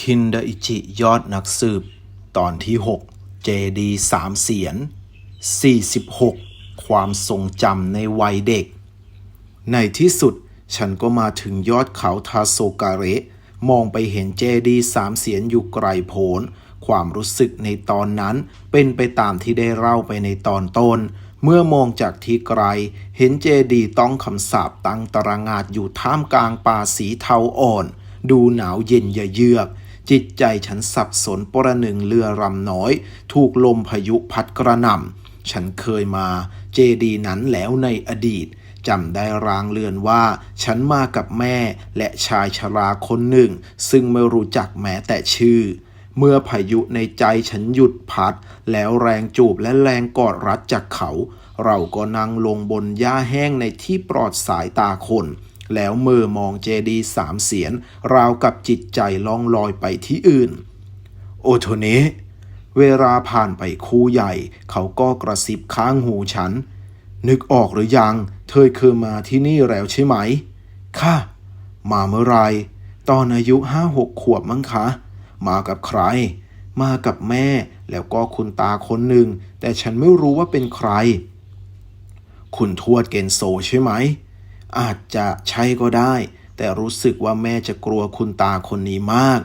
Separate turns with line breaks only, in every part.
คินดาอิจิยอดนักสืบ ตอนที่ 6 เจดีสามเสียน 46 ความทรงจำในวัยเด็ก ในที่สุดฉันก็มาถึงยอดเขาทาโซการะ มองไปเห็นเจดีสามเสียนอยู่ไกลโพ้นความรู้สึกในตอนนั้นเป็นไปตามที่ได้เล่าไปในตอนต้น เมื่อมองจากที่ไกล เห็นเจดีต้องคำสาปตั้งตระงาดอยู่ท่ามกลางป่าสีเทาอ่อน ดูหนาวเย็นเยือก จิตใจฉันสับสนประหนึ่งเรือรำน้อย ถูกลมพายุพัดกระหน่ำฉันเคยมาเจดีนั้นแล้วในอดีตจำได้รางเลือนว่า ฉันมากับแม่และชายชราคนหนึ่ง ซึ่งไม่รู้จักแม้แต่ชื่อ เมื่อพายุในใจฉันหยุดพัด แล้วแรงจูบและแรงกอดรัดจากเขา เราก็นั่งลงบนหญ้าแห้งในที่ปลอดสายตาคน แล้วมือมองเจดีสามเสียน ราวกับจิตใจล่องลอยไปที่อื่น โอโทเนะเวลาผ่านไปคู่ใหญ่ เขาก็กระซิบข้างหูฉัน นึกออกหรือยัง เธอเคยมาที่นี่แล้วใช่ไหม ค่ะ มาเมื่อไหรตอนอายุห้าหกขวบมั้งคะ มากับใคร มากับแม่ แล้วก็คุณตาคนหนึ่ง แต่ฉันไม่รู้ว่าเป็นใคร คุณทวดเกนโซใช่ไหม อาจจะใช่ก็ได้ แต่รู้สึกว่าแม่จะกลัวคุณตาคนนี้มาก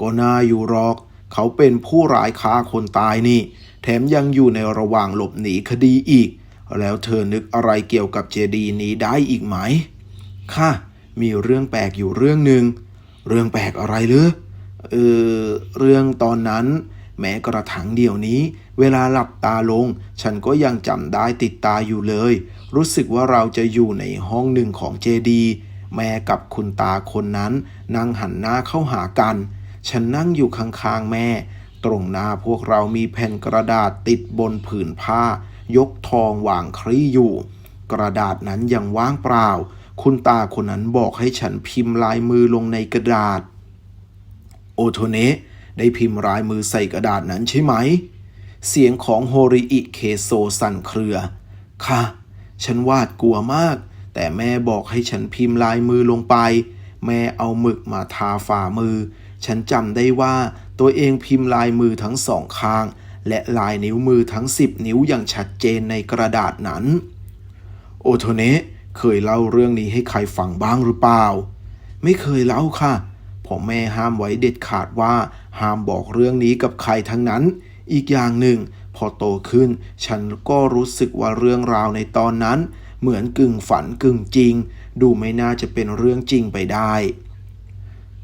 ก็น่าอยู่หรอก เขาเป็นผู้ร้ายฆ่าคนตายนี่ แถมยังอยู่ในระหว่างหลบหนีคดีอีก แล้วเธอนึกอะไรเกี่ยวกับเจดีย์นี้ได้อีกไหม ค่ะ มีเรื่องแปลกอยู่เรื่องหนึ่ง เรื่องแปลกอะไรหรือเออเรื่องตอนนั้น แม้กระทั่งเดียวนี้ เวลาหลับตาลง ฉันก็ยังจำได้ติดตาอยู่เลย รู้สึกว่าเราจะอยู่ในห้องหนึ่งของเจดีแม่กับคุณตาคนนั้นนั่งหันหน้าเข้าหากัน ฉันนั่งอยู่ข้างๆแม่ ตรงหน้าพวกเรามีแผ่นกระดาษติดบนผืนผ้า ยกทองวางคลี่อยู่ กระดาษนั้นยังว่างเปล่า คุณตาคนนั้นบอกให้ฉันพิมพ์ลายมือลงในกระดาษ โอโทเนะ ได้พิมพ์ลายมือใส่กระดาษนั้นใช่ไหม เสียงของโฮริอิเคโซสั่นเครือ ค่ะ ฉันวาดกลัวมาก แต่แม่บอกให้ฉันพิมพ์ลายมือลงไป แม่เอาหมึกมาทาฝ่ามือ ฉันจำได้ว่าตัวเองพิมพ์ลายมือทั้งสองข้าง และลายนิ้วมือทั้งสิบนิ้วอย่างชัดเจนในกระดาษนั้น โอโทเนะเคยเล่าเรื่องนี้ให้ใครฟังบ้างหรือเปล่า ไม่เคยเล่าค่ะ พ่อแม่ห้ามไว้เด็ดขาดว่าห้ามบอกเรื่องนี้กับใครทั้งนั้น อีกอย่างหนึ่ง พอโตขึ้น ฉันก็รู้สึกว่าเรื่องราวในตอนนั้น เหมือนกึ่งฝันกึ่งจริง ดูไม่น่าจะเป็นเรื่องจริงไปได้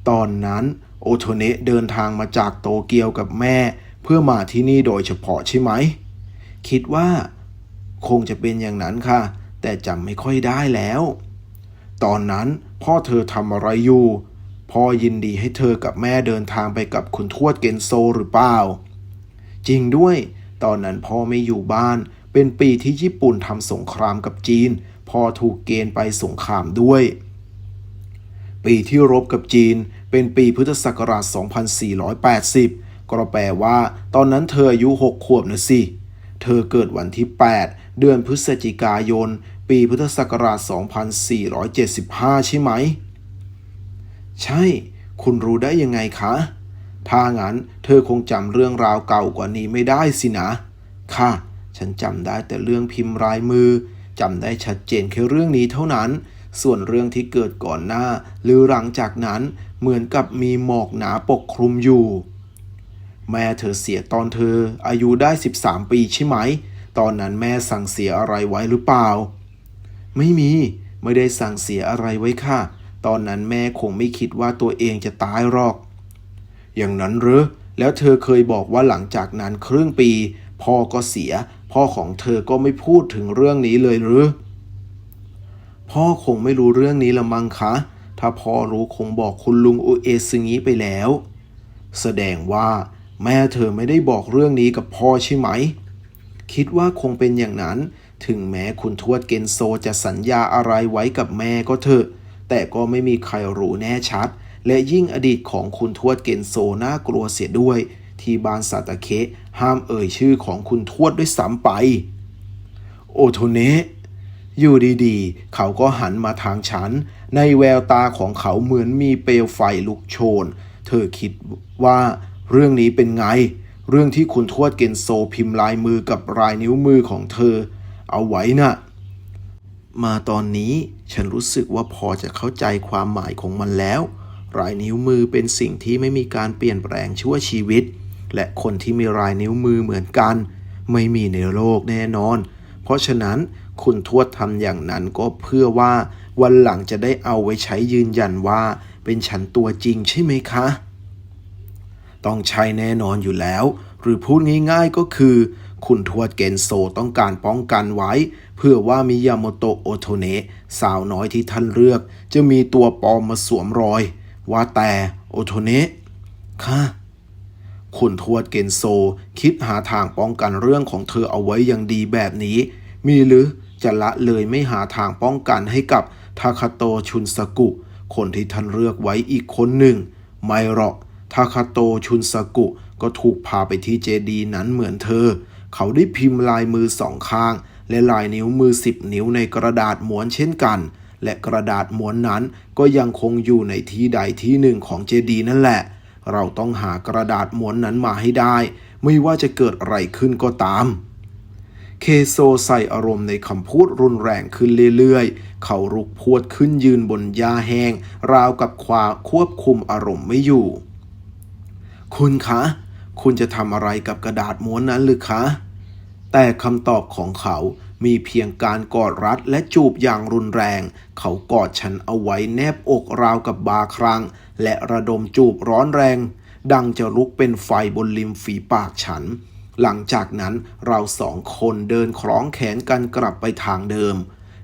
ตอนนั้นโอโทเนะเดินทางมาจากโตเกียวกับแม่ เพื่อมาที่นี่โดยเฉพาะใช่ไหม คิดว่า คงจะเป็นอย่างนั้นค่ะ แต่จำไม่ค่อยได้แล้ว ตอนนั้นพ่อเธอทำอะไรอยู่ พ่อยินดีให้เธอกับแม่เดินทางไปกับคุณทวดเกนโซหรือเปล่า จริงด้วย ตอนนั้นพ่อไม่อยู่บ้าน เป็นปีที่ญี่ปุ่นทำสงครามกับจีน พ่อถูกเกณฑ์ไปสงครามด้วย ปีที่รบกับจีน เป็นปีพุทธศักราช 2480 ก็แปลว่า ตอนนั้นเธออายุ 6 ขวบนะสิ เธอเกิดวันที่ 8 เดือนพฤศจิกายน ปีพุทธศักราช 2475 ใช่ไหม ใช่ คุณรู้ได้ยังไงคะ ถ้างั้นเธอคงจำเรื่องราวเก่ากว่านี้ไม่ได้สินะ ค่ะ ฉันจำได้แต่เรื่องพิมพ์ลายมือจำได้ชัดเจนแค่เรื่องนี้เท่านั้น ส่วนเรื่องที่เกิดก่อนหน้า หรือหลังจากนั้นเหมือนกับมีหมอกหนาปกคลุมอยู่ แม่เธอเสียตอนเธอ อายุได้ 13 ปีใช่ไหม ตอนนั้นแม่สั่งเสียอะไรไว้หรือเปล่า ไม่มี ไม่ได้สั่งเสียอะไรไว้ค่ะ ตอนนั้นแม่คงไม่คิดว่าตัวเองจะตายหรอก อย่างนั้นหรือแล้วเธอเคยบอกว่าหลังจากนั้นครึ่งปี พ่อก็เสีย พ่อของเธอก็ไม่พูดถึงเรื่องนี้เลยหรือ พ่อคงไม่รู้เรื่องนี้ละมั้งคะ ถ้าพ่อรู้คงบอกคุณลุงอุเอซึงิไปแล้ว แสดงว่าแม่เธอไม่ได้บอกเรื่องนี้กับพ่อใช่ไหม คิดว่าคงเป็นอย่างนั้น ถึงแม้คุณทวดเกนโซจะสัญญาอะไรไว้กับแม่ก็เถอะ แต่ก็ไม่มีใครรู้แน่ชัด และยิ่งอดีตของคุณทวดเกนโซน่ากลัวเสียด้วย ที่บ้านซาตาเคห้ามเอ่ยชื่อของคุณทวดด้วยซ้ำไป โอโทเนะอยู่ดีๆ เขาก็หันมาทางฉัน ในแววตาของเขาเหมือนมีเปลวไฟลุกโชน เธอคิดว่าเรื่องนี้เป็นไง เรื่องที่คุณทวดเกนโซพิมพ์ลายมือกับลายนิ้วมือของเธอ เอาไว้น่ะ มาตอนนี้ฉันรู้สึกว่าพอจะเข้าใจความหมายของมันแล้วลายนิ้วมือเป็นสิ่งที่ไม่มีการเปลี่ยนแปลงชั่วชีวิต และคนที่มีลายนิ้วมือเหมือนกัน ไม่มีในโลกแน่นอน เพราะฉะนั้นคุณทวดทำอย่างนั้นก็เพื่อว่า วันหลังจะได้เอาไว้ใช้ยืนยันว่า เป็นฉันตัวจริงใช่ไหมคะ ต้องใช่แน่นอนอยู่แล้ว หรือพูดง่ายๆก็คือ คุณทวดเกนโซต้องการป้องกันไว้ เพื่อว่ามิยาโมโตะโอโทเนะสาวน้อยที่ท่านเลือก จะมีตัวปลอมมาสวมรอย ว่าแต่โอโทเนะค่ะคุณทวดเกนโซ คิดหาทางป้องกันเรื่องของเธอเอาไว้อย่างดีแบบนี้ มีหรือจะละเลยไม่หาทางป้องกันให้กับทาคาโตชุนสกุ คนที่ท่านเลือกไว้อีกคนหนึ่ง ไม่หรอกทาคาโตชุนสกุก็ถูกพาไปที่เจดีนั้นเหมือนเธอ เขาได้พิมพ์ลายมือสองข้าง และลายนิ้วมือสิบนิ้วในกระดาษม้วนเช่นกัน และกระดาษม้วนนั้นก็ยังคงอยู่ในที่ใดที่หนึ่งของเจดีนั่นแหละ เราต้องหากระดาษม้วนนั้นมาให้ได้ ไม่ว่าจะเกิดอะไรขึ้นก็ตาม เคโซใส่อารมณ์ในคำพูดรุนแรงขึ้นเรื่อยๆ เขารุกพวดขึ้นยืนบนหญ้าแห้ง ราวกับความควบคุมอารมณ์ไม่อยู่ คุณคะ คุณจะทำอะไรกับกระดาษม้วนนั้นหรือคะ แต่คำตอบของเขามีเพียงการกอดรัดและจูบอย่างรุนแรง เขากอดฉันเอาไว้แนบอกราวกับบาครังและระดมจูบร้อนแรง ดังจะลุกเป็นไฟบนริมฝีปากฉัน หลังจากนั้นเราสองคนเดินคล้องแขนกันกลับไปทางเดิม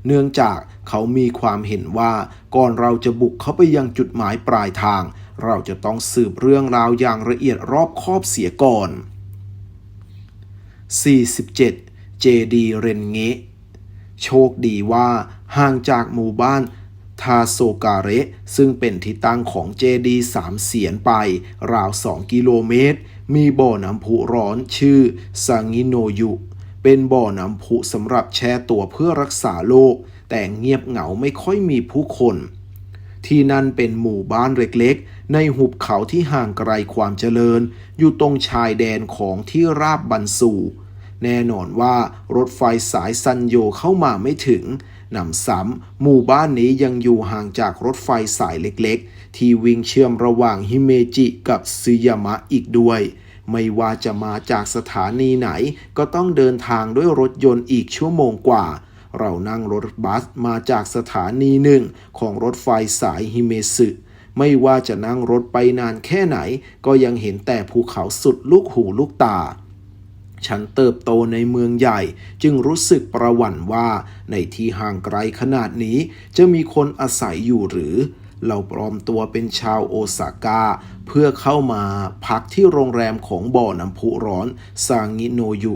เนื่องจากเขามีความเห็นว่าก่อนเราจะบุกเข้าไปยังจุดหมายปลายทาง เราจะต้องสืบเรื่องราวอย่างละเอียดรอบคอบเสียก่อน 47 เจดีเรนเงะโชคดีว่าห่างจากหมู่บ้านทาโซการะ ซึ่งเป็นที่ตั้งของเจดีสามเสียนไป ราวสองกิโลเมตร มีบ่อน้ำพุร้อนชื่อซางิโนยุ เป็นบ่อน้ำพุสำหรับแช่ตัวเพื่อรักษาโรคแต่เงียบเหงาไม่ค่อยมีผู้คน ที่นั่นเป็นหมู่บ้านเล็ก ในหุบเขาที่ห่างไกลความเจริญ อยู่ตรงชายแดนของที่ราบบันสูแน่นอนว่ารถไฟสายซันโยเข้ามาไม่ถึงหนำซ้ำหมู่บ้านนี้ยังอยู่ห่างจากรถไฟสายเล็กๆ ที่วิ่งเชื่อมระหว่างฮิเมจิกับซึยามะอีกด้วย ไม่ว่าจะมาจากสถานีไหน ก็ต้องเดินทางด้วยรถยนต์อีกชั่วโมงกว่า เรานั่งรถบัสมาจากสถานีหนึ่งของรถไฟสายฮิเมสึ ไม่ว่าจะนั่งรถไปนานแค่ไหน ก็ยังเห็นแต่ภูเขาสุดลูกหูลูกตา ฉันเติบโตในเมืองใหญ่ จึงรู้สึกประหวั่นว่า ในที่ห่างไกลขนาดนี้ จะมีคนอาศัยอยู่หรือ เราปลอมตัวเป็นชาวโอซาก้า เพื่อเข้ามาพักที่โรงแรมของบ่อน้ำพุร้อนซางิโนยุ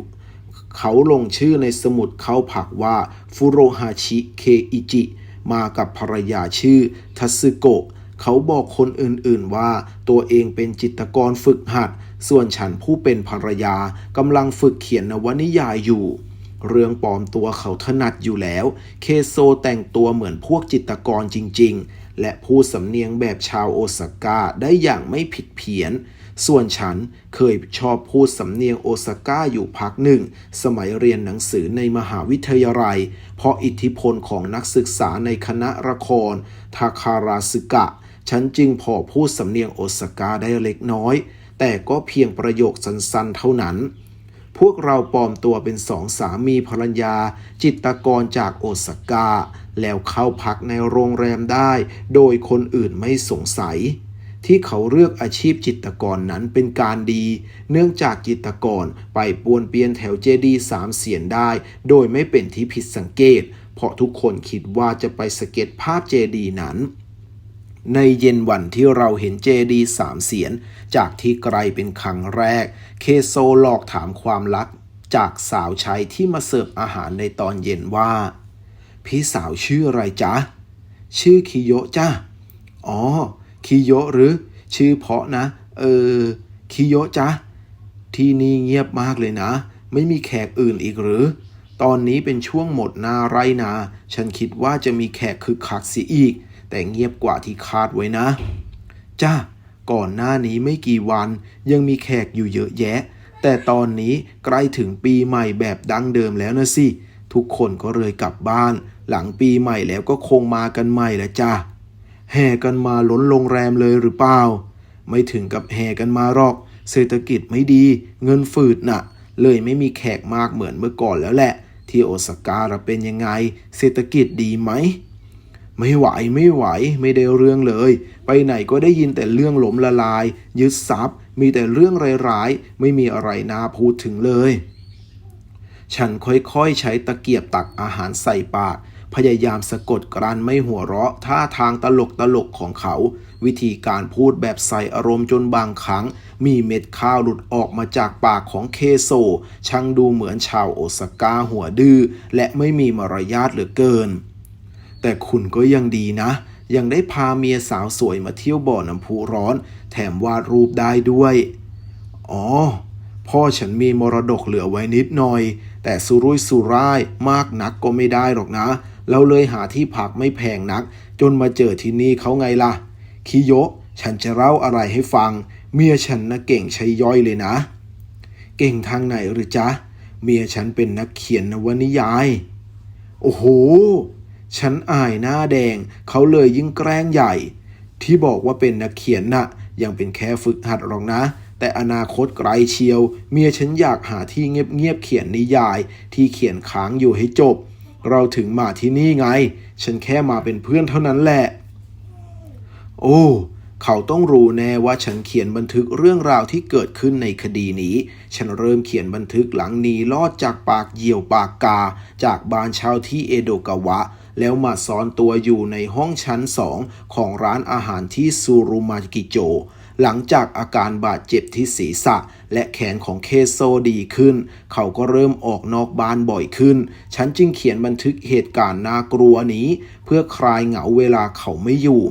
เขาลงชื่อในสมุดเข้าผักว่า ฟุโรฮาชิ เคอิจิ มากับภรรยาชื่อทัสึโกะ เขาบอกคนอื่นๆว่าตัวเองเป็นจิตกรฝึกหัด ส่วนฉันผู้เป็นภรรยากำลังฝึกเขียนนวนิยายอยู่ เรื่องปลอมตัวเขาถนัดอยู่แล้ว เคโซแต่งตัวเหมือนพวกจิตกรจริง ๆ และพูดสำเนียงแบบชาวโอซาก้าได้อย่างไม่ผิดเพี้ยน ส่วนฉันเคยชอบพูดสำเนียงโอซาก้าอยู่พักหนึ่ง สมัยเรียนหนังสือในมหาวิทยาลัย เพราะอิทธิพลของนักศึกษาในคณะละครทาคาราสึกะ ฉันจึงพอพูดสำเนียงโอซาก้าได้เล็กน้อย แต่ก็เพียงประโยคสั้นๆเท่านั้น พวกเราปลอมตัวเป็นสองสามีภรรยา จิตกรจากโอซาก้า แล้วเข้าพักในโรงแรมได้ โดยคนอื่นไม่สงสัย ที่เขาเลือกอาชีพจิตกรนั้นเป็นการดี เนื่องจากจิตกรไปปวนเปียนแถวเจดีสามเสียนได้ โดยไม่เป็นที่ผิดสังเกต เพราะทุกคนคิดว่าจะไปสเก็ตภาพเจดีนั้น ในเย็นวันที่เราเห็นเจดีสามเสียน จากที่ไกลเป็นครั้งแรก เคโซหลอกถามความรัก จากสาวใช้ที่มาเสิร์ฟอาหารในตอนเย็นว่า พี่สาวชื่ออะไรจ๊ะ ชื่อคิโยจ้ะอ๋อคิโยหรือ ชื่อเพาะนะ เออคิโยจ๊ะที่นี่เงียบมากเลยนะ ไม่มีแขกอื่นอีกหรือ ตอนนี้เป็นช่วงหมดนาไรนา ฉันคิดว่าจะมีแขกคึกคักเสียอีก แต่เงียบกว่าที่คาดไว้นะ จ้า ก่อนหน้านี้ไม่กี่วันยังมีแขกอยู่เยอะแยะ แต่ตอนนี้ใกล้ถึงปีใหม่แบบดั้งเดิมแล้วนะสิ ทุกคนก็เลยกลับบ้าน หลังปีใหม่แล้วก็คงมากันใหม่ละจ้าแห่กันมาล้นโรงแรมเลยหรือเปล่า ไม่ถึงกับแห่กันมาหรอก เศรษฐกิจไม่ดี เงินฝืดน่ะ เลยไม่มีแขกมากเหมือนเมื่อก่อนแล้วแหละ ที่โอซาก้าเราเป็นยังไง เศรษฐกิจดีไหม ไม่ไหวไม่ไหว ไม่ได้เรื่องเลย ไปไหนก็ได้ยินแต่เรื่องหลมละลาย ยึดทรัพย์ มีแต่เรื่องร้ายๆ ไม่มีอะไรน่าพูดถึงเลย ฉันค่อยๆ ใช้ตะเกียบตักอาหารใส่ปาก พยายามสะกดกรันไม่หัวเราะ ท่าทางตลกตลกๆของเขา วิธีการพูดแบบใส่อารมณ์จนบางครั้ง มีเม็ดข้าวหลุดออกมาจากปากของเคโซ ช่างดูเหมือนชาวโอซาก้าหัวดื้อและไม่มีมารยาทเหลือเกิน แต่คุณก็ยังดีนะ ยังได้พาเมียสาวสวยมาเที่ยวบ่อน้ำพุร้อน แถมวาดรูปได้ด้วย อ๋อ พ่อฉันมีมรดกเหลือไว้นิดหน่อย แต่สุรุ่ยสุร่ายมากนักก็ไม่ได้หรอกนะ เราเลยหาที่พักไม่แพงนัก จนมาเจอที่นี่เขาไงล่ะ คิโยะ ฉันจะเล่าอะไรให้ฟัง เมียฉันนะเก่งใช้ย่อยเลยนะ เก่งทางไหนหรือจ๊ะ เมียฉันเป็นนักเขียนนวนิยาย โอ้โห ฉันอายหน้าแดง เขาเลยยิ่งแกล้งใหญ่ ที่บอกว่าเป็นนักเขียนน่ะ ยังเป็นแค่ฝึกหัดหรอกนะ แต่อนาคตไกลเชียว เมียฉันอยากหาที่เงียบๆเขียนนิยาย ที่เขียนค้างอยู่ให้จบ เราถึงมาที่นี่ไง ฉันแค่มาเป็นเพื่อนเท่านั้นแหละ โอ้เขาต้องรู้แน่ว่าฉันเขียนบันทึกเรื่องราวที่เกิดขึ้นในคดีนี้ ฉันเริ่มเขียนบันทึกหลังหนีลอดจากปากเหยี่ยวปากกา จากบ้านเช่าที่เอโดกาวะ แล้วมาซ่อนตัวอยู่ในห้องชั้นสองของร้านอาหารที่ซูรุมากิโจ หลังจากอาการบาดเจ็บที่ศีรษะ และแขนของเคโซดีขึ้น เขาก็เริ่มออกนอกบ้านบ่อยขึ้น ฉันจึงเขียนบันทึกเหตุการณ์น่ากลัวนี้ เพื่อคลายเหงาเวลาเขาไม่อยู่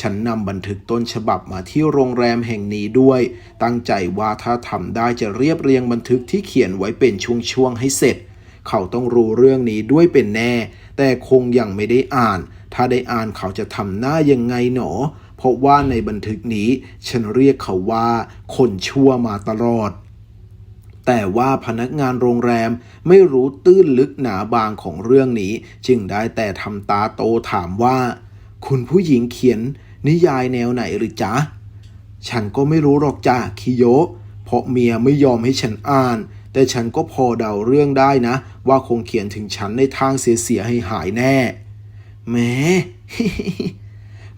ฉันนำบันทึกต้นฉบับมาที่โรงแรมแห่งนี้ด้วย ตั้งใจว่าถ้าทำได้จะเรียบเรียงบันทึกที่เขียนไว้เป็นช่วงๆให้เสร็จ เขาต้องรู้เรื่องนี้ด้วยเป็นแน่ แต่คงยังไม่ได้อ่าน ถ้าได้อ่านเขาจะทำหน้ายังไงหนอ เพราะว่าในบันทึกนี้ฉันเรียกเขาว่าคนชั่วมาตลอด แต่ว่าพนักงานโรงแรมไม่รู้ตื้นลึกหนาบางของเรื่องนี้ จึงได้แต่ทำตาโตถามว่า คุณผู้หญิงเขียนนิยายแนวไหนหรือจ๊ะ ฉันก็ไม่รู้หรอกจ้าคิโยะเพราะเมียไม่ยอมให้ฉันอ่าน แต่ฉันก็พอเดาเรื่องได้นะ ว่าคงเขียนถึงฉันในทางเสียๆให้หายแน่แหม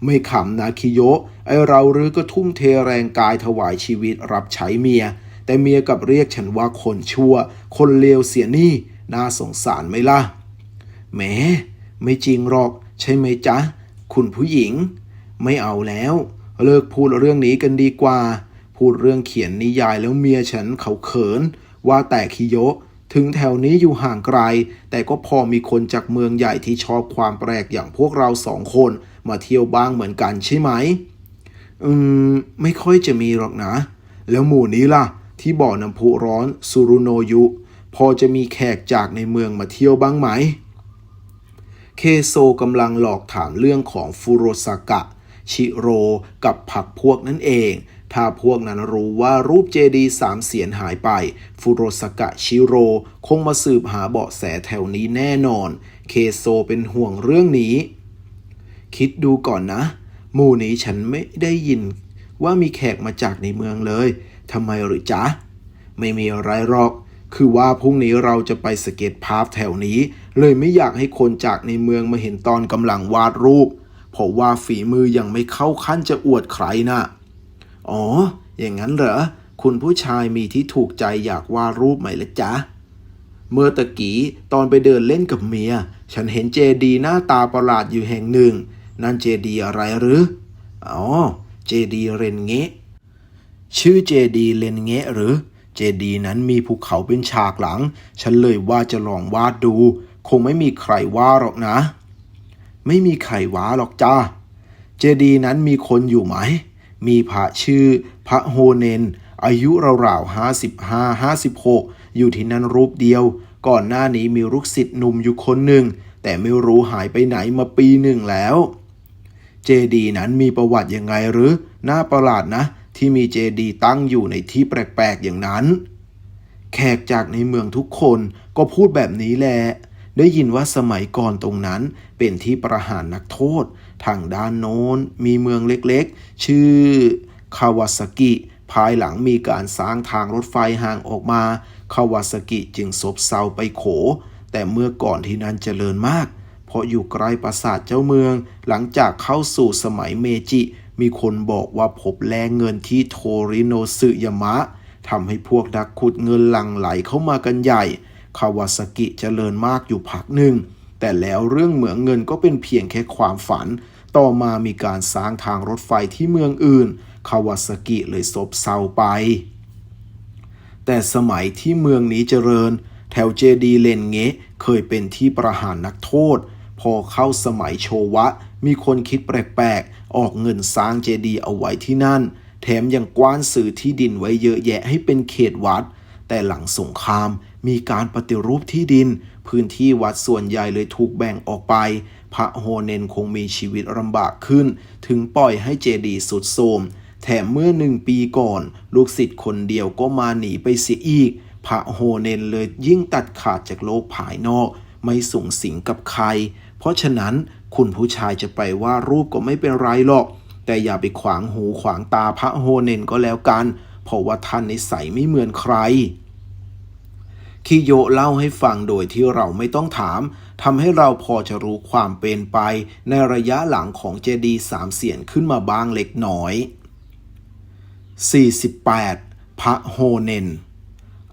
ไม่ขำนะคิโยะไอเราหรือก็ทุ่มเทแรงกายถวายชีวิตรับใช้เมีย แต่เมียกับเรียกฉันว่าคนชั่ว คนเลวเสียนี่ น่าสงสารไหมล่ะแหมไม่จริงหรอก ใช่ไหมจ๊ะ คุณผู้หญิง ไม่เอาแล้ว เลิกพูดเรื่องนี้กันดีกว่า พูดเรื่องเขียนนิยายแล้วเมียฉันเขาเขิน ว่าแต่คิโยะถึงแถวนี้อยู่ห่างไกล แต่ก็พอมีคนจากเมืองใหญ่ที่ชอบความแปลกอย่างพวกเราสองคน มาเที่ยวบ้างเหมือนกันใช่ไหม อืม ไม่ค่อยจะมีหรอกนะ แล้วหมู่นี้ล่ะ ที่บ่อน้ำพุร้อนซูรุโนยุ พอจะมีแขกจากในเมืองมาเที่ยวบ้างไหม เคโซกำลังหลอกถามเรื่องของฟูโรซากะ ชิโรกับผักพวกนั่นเอง ถ้าพวกนั้นรู้ว่ารูปเจดีสามเสียนหายไปฟูโรซากะชิโรคงมาสืบหาเบาะแสแถวนี้แน่นอน เคโซเป็นห่วงเรื่องนี้ คิดดูก่อนนะ หมู่นี้ฉันไม่ได้ยินว่ามีแขกมาจากในเมืองเลยทำไมหรือจ๊ะ ไม่มีอะไรหรอก คือว่าพรุ่งนี้เราจะไปสเก็ตภาพแถวนี้ เลยไม่อยากให้คนจากในเมืองมาเห็นตอนกำลังวาดรูป เพราะว่าฝีมือยังไม่เข้าขั้นจะอวดใครนะ่ะ อ๋อ อย่างนั้นเหรอ คุณผู้ชายมีที่ถูกใจอยากวาดรูปไหมละจ๊ะ เมื่อตะกี้ตอนไปเดินเล่นกับเมีย ฉันเห็นเจดีหน้าตาประหลาดอยู่แห่งหนึ่ง นั่นเจดีอะไรหรือ อ๋อ เจดีเรนเงะ ชื่อเจดีเลนเงะหรือ เจดีนั้นมีภูเขาเป็นฉากหลัง ฉันเลยว่าจะลองวาดดู คงไม่มีใครว่าหรอกนะ ไม่มีใครว่าหรอกจ้า เจดีนั้นมีคนอยู่ไหม มีพระชื่อพระโฮเนน อายุราวๆห้าสิบห้าห้าสิบหกอยู่ที่นั่นรูปเดียว ก่อนหน้านี้มีลูกศิษย์หนุ่มอยู่คนหนึ่ง แต่ไม่รู้หายไปไหนมาปีหนึ่งแล้ว เจดีนั้นมีประวัติยังไงหรือ น่าประหลาดนะ ที่มีเจดีตั้งอยู่ในที่แปลกๆอย่างนั้น แขกจากในเมืองทุกคนก็พูดแบบนี้แหละได้ยินว่าสมัยก่อนตรงนั้นเป็นที่ประหารนักโทษ ทางด้านโน้นมีเมืองเล็กๆ ชื่อคาวาซากิภายหลังมีการสร้างทางรถไฟห่างออกมาคาวาซากิจึงซบเซาไปโข แต่เมื่อก่อนที่นั้นเจริญมาก เพราะอยู่ใกล้ปราสาทเจ้าเมือง หลังจากเข้าสู่สมัยเมจิ มีคนบอกว่าพบแลงเงินที่โทริโนสึยามะทำให้พวกนักขุดเงินหลั่งไหลเข้ามากันใหญ่คาวาซากิเจริญมากอยู่พักหนึ่ง แต่แล้วเรื่องเหมืองเงินก็เป็นเพียงแค่ความฝัน ต่อมามีการสร้างทางรถไฟที่เมืองอื่น คาวาซากิเลยซบเซาไป แต่สมัยที่เมืองนี้เจริญ แถวเจดีเลนเงะเคยเป็นที่ประหารนักโทษ พอเข้าสมัยโชวะ มีคนคิดแปลกๆ ออกเงินสร้างเจดีเอาไว้ที่นั่น แถมยังกว้านสื่อที่ดินไว้เยอะแยะให้เป็นเขตวัด แต่หลังสงครามมีการปฏิรูปที่ดิน พื้นที่วัดส่วนใหญ่เลยถูกแบ่งออกไป พระโฮเนนคงมีชีวิตลำบากขึ้น ถึงปล่อยให้เจดีย์สุดโทมแถมเมื่อหนึ่งปีก่อน ลูกศิษย์คนเดียวก็มาหนีไปเสียอีก พระโฮเนนเลยยิ่งตัดขาดจากโลกภายนอก ไม่สูงสิงกับใคร เพราะฉะนั้นคุณผู้ชายจะไปว่ารูปก็ไม่เป็นไรหรอก แต่อย่าไปขวางหูขวางตาพระโฮเนนก็แล้วกัน เพราะว่าท่านนิสัยไม่เหมือนใคร คิโยเล่าให้ฟังโดยที่เราไม่ต้องถามทำให้เราพอจะรู้ความเป็นไป ในระยะหลังของเจดีสามเสียนขึ้นมาบ้างเล็กน้อย 48 พระโฮเนน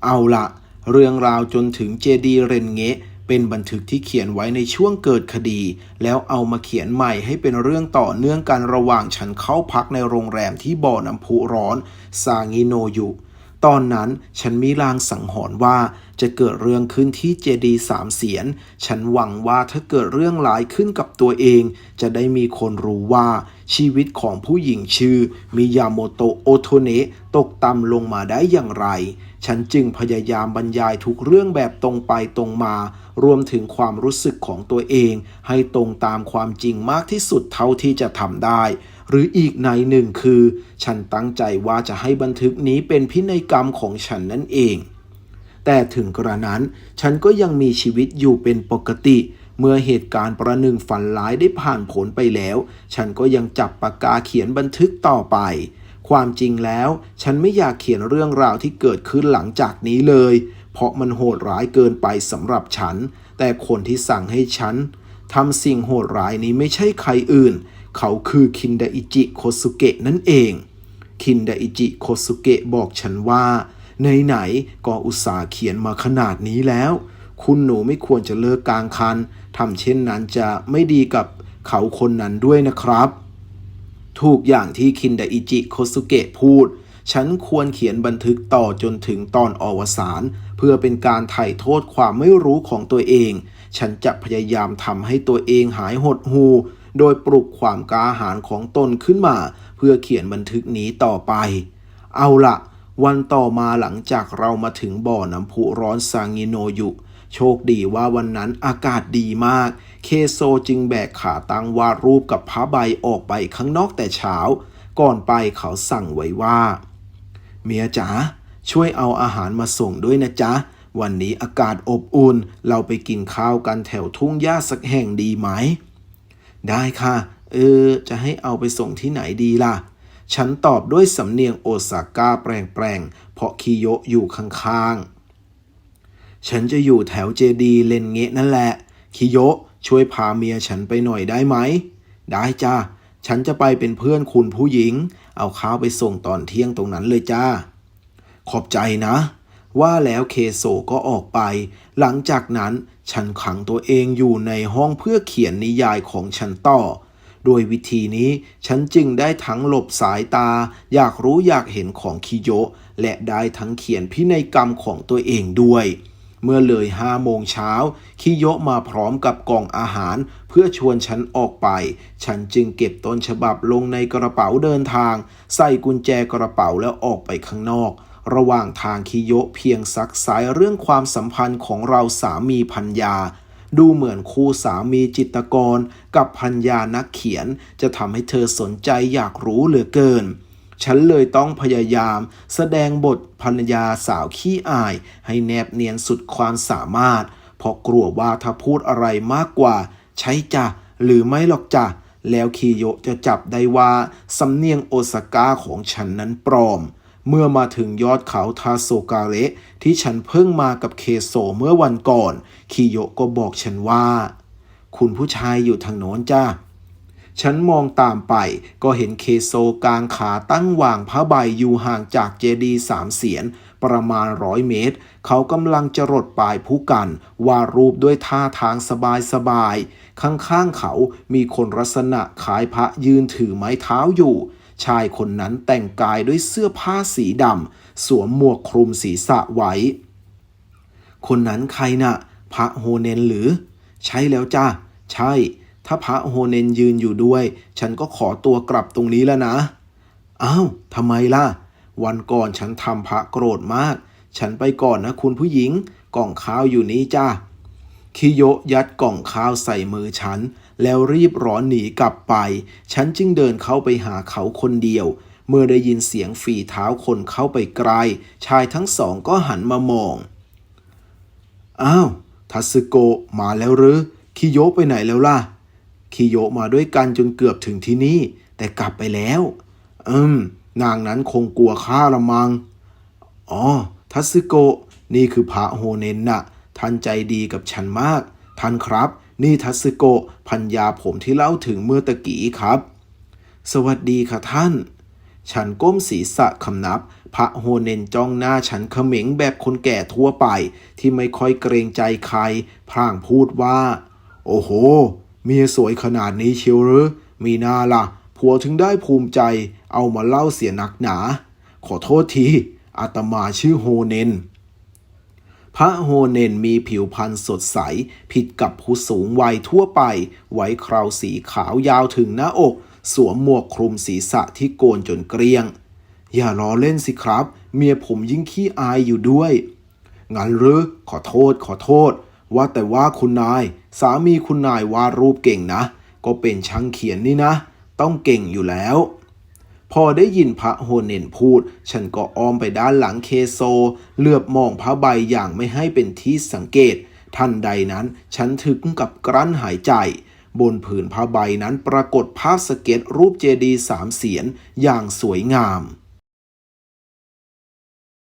เอาละเรื่องราวจนถึงเจดีเรนเงะเป็นบันทึกที่เขียนไว้ในช่วงเกิดคดี แล้วเอามาเขียนใหม่ให้เป็นเรื่องต่อเนื่องกันระหว่างฉันเข้าพักในโรงแรมที่บ่อน้ำพุร้อนซางิโนยุ ตอนนั้นฉันมีลางสังหรณ์ว่า จะเกิดเรื่องขึ้นที่เจดีสามเสียน ฉันหวังว่าถ้าเกิดเรื่องร้ายขึ้นกับตัวเอง จะได้มีคนรู้ว่าชีวิตของผู้หญิงชื่อมิยาโมโตโอโทเนะตกต่ำลงมาได้อย่างไร ฉันจึงพยายามบรรยายทุกเรื่องแบบตรงไปตรงมา รวมถึงความรู้สึกของตัวเอง ให้ตรงตามความจริงมากที่สุดเท่าที่จะทำได้หรืออีกในหนึ่งคือ ฉันตั้งใจว่าจะให้บันทึกนี้เป็นพินัยกรรมของฉันนั่นเอง แต่ถึงกระนั้น ฉันก็ยังมีชีวิตอยู่เป็นปกติ เมื่อเหตุการณ์ประหนึ่งฝันร้ายได้ผ่านผลไปแล้ว ฉันก็ยังจับปากกาเขียนบันทึกต่อไป ความจริงแล้ว ฉันไม่อยากเขียนเรื่องราวที่เกิดขึ้นหลังจากนี้เลย เพราะมันโหดร้ายเกินไปสำหรับฉัน แต่คนที่สั่งให้ฉันทำสิ่งโหดร้ายนี้ไม่ใช่ใครอื่น เขาคือคินดาอิจิโคสุเกะนั่นเอง คินดาอิจิโคสุเกะบอกฉันว่า ไหนๆก็อุตส่าห์เขียนมาขนาดนี้แล้ว คุณหนูไม่ควรจะเลิกกลางคันทำเช่นนั้นจะไม่ดีกับเขาคนนั้นด้วยนะครับ ถูกอย่างที่คินดาอิจิโคสุเกะพูด ฉันควรเขียนบันทึกต่อจนถึงตอนอวสานเพื่อเป็นการไถ่โทษความไม่รู้ของตัวเอง ฉันจะพยายามทำให้ตัวเองหายหดหูโดยปลุกความกล้าหาญของตนขึ้นมา เพื่อเขียนบันทึกนี้ต่อไป เอาละ วันต่อมาหลังจากเรามาถึงบ่อน้ำพุร้อนซางิโนยุ โชคดีว่าวันนั้นอากาศดีมาก เคโซจึงแบกขาตั้งวาดรูปกับผ้าใบออกไปข้างนอกแต่เช้า ก่อนไปเขาสั่งไว้ว่า เมียจ๋าช่วยเอาอาหารมาส่งด้วยนะจ๊ะ วันนี้อากาศอบอุ่น เราไปกินข้าวกันแถวทุ่งหญ้าสักแห่งดีไหม ได้ค่ะ เออ จะให้เอาไปส่งที่ไหนดีล่ะ ฉันตอบด้วยสำเนียงโอซาก้าแปลงๆ เพราะคิโยะอยู่ข้างๆ ฉันจะอยู่แถวเจดีเลนเงะนั่นแหละ คิโยะช่วยพาเมียฉันไปหน่อยได้ไหม ได้จ้า ฉันจะไปเป็นเพื่อนคุณผู้หญิง เอาข้าวไปส่งตอนเที่ยงตรงนั้นเลยจ้า ขอบใจนะ ว่าแล้วเคโซก็ออกไป หลังจากนั้นฉันขังตัวเองอยู่ในห้องเพื่อเขียนนิยายของฉันต่อ โดยวิธีนี้ฉันจึงได้ทั้งหลบสายตา อยากรู้อยากเห็นของคิโยะ และได้ทั้งเขียนพินัยกรรมของตัวเองด้วย เมื่อเลยห้าโมงเช้าคิโยะมาพร้อมกับกล่องอาหาร เพื่อชวนฉันออกไป ฉันจึงเก็บต้นฉบับลงในกระเป๋าเดินทาง ใส่กุญแจกระเป๋าแล้วออกไปข้างนอกระหว่างทางคิโยเพียงซักสายเรื่องความสัมพันธ์ของเราสามีพัญญา ดูเหมือนคู่สามีจิตกร กับพัญญานักเขียน จะทำให้เธอสนใจอยากรู้เหลือเกิน ฉันเลยต้องพยายาม แสดงบทภรรยาสาวขี้อาย ให้แนบเนียนสุดความสามารถ เพราะกลัวว่าถ้าพูดอะไรมากกว่า ใช่จ้ะหรือไม่หรอกจ้ะแล้วคิโยจะจับได้ว่าสำเนียงโอซาก้าของฉันนั้นปลอม เมื่อมาถึงยอดเขาทาโซกาเระที่ฉันเพิ่งมากับเคโซเมื่อวันก่อน คิโยก็บอกฉันว่า คุณผู้ชายอยู่ทางโน้นจ้าฉันมองตามไปก็เห็นเคโซกางขาตั้งวางผ้าใบอยู่ห่างจากเจดีสามเสียน ประมาณร้อยเมตร เขากำลังจะรดปลายผู้กัน วาดรูปด้วยท่าทางสบายๆข้างๆเขามีคนลักษณะคล้ายพระยืนถือไม้เท้าอยู่ ชายคนนั้นแต่งกายด้วยเสื้อผ้าสีดำสวมหมวกคลุมศีรษะไว้ คนนั้นใครนะ่ะ พระโฮเนนหรือ ใช่แล้วจ้าใช่ ถ้าพระโฮเนนยืนอยู่ด้วย ฉันก็ขอตัวกลับตรงนี้แล้วนะ อ้าวทำไมล่ะ วันก่อนฉันทำพระโกรธมาก ฉันไปก่อนนะคุณผู้หญิง กล่องข้าวอยู่นี้จ้าคิโยยัดกล่องข้าวใส่มือฉัน แล้วรีบร้อนหนีกลับไป ฉันจึงเดินเข้าไปหาเขาคนเดียว เมื่อได้ยินเสียงฝีเท้าคนเข้าไปไกล ชายทั้งสองก็หันมามอง อ้าวทัสโกมาแล้วหรือคิโยะไปไหนแล้วล่ะคิโยะมาด้วยกันจนเกือบถึงที่นี่ แต่กลับไปแล้ว อืม นางนั้นคงกลัวข้าละมัง อ๋อ ทัสโก นี่คือพระโฮเนนน่ะ ท่านใจดีกับฉันมาก ท่านครับ นี่ทัสึโกะพัญญาผมที่เล่าถึงเมื่อตะกี้ครับ สวัสดีค่ะท่าน ฉันก้มศีรษะคำนับ พระโฮเนนจ้องหน้าฉันเขม็งแบบคนแก่ทั่วไป ที่ไม่ค่อยเกรงใจใคร พร่างพูดว่า โอ้โห เมียสวยขนาดนี้เชียวหรือ มีหน้าล่ะผัวถึงได้ภูมิใจ เอามาเล่าเสียนักหนา ขอโทษทีอาตมาชื่อโฮเนน พระโฮเนนมีผิวพรรณสดใส ผิดกับผู้สูงวัยทั่วไป ไว้คราวสีขาวยาวถึงหน้าอก สวมหมวกคลุมศีรษะที่โกนจนเกรียง อย่าล้อเล่นสิครับ เมียผมยิ่งขี้อายอยู่ด้วย งั้นหรือขอโทษขอโทษ ว่าแต่ว่าคุณนาย สามีคุณนายวาดรูปเก่งนะ ก็เป็นช่างเขียนนี่นะ ต้องเก่งอยู่แล้ว พอได้ยินพระโฮเนนพูด ฉันก็อ้อมไปด้านหลังเคโซ เลือบมองพระใบอย่างไม่ให้เป็นที่สังเกต ทันใดนั้นฉันถึงกับกลั้นหายใจ บนผืนผ้าใบนั้นปรากฏภาพสเก็ตรูปเจดีย์สามเสียนอย่างสวยงาม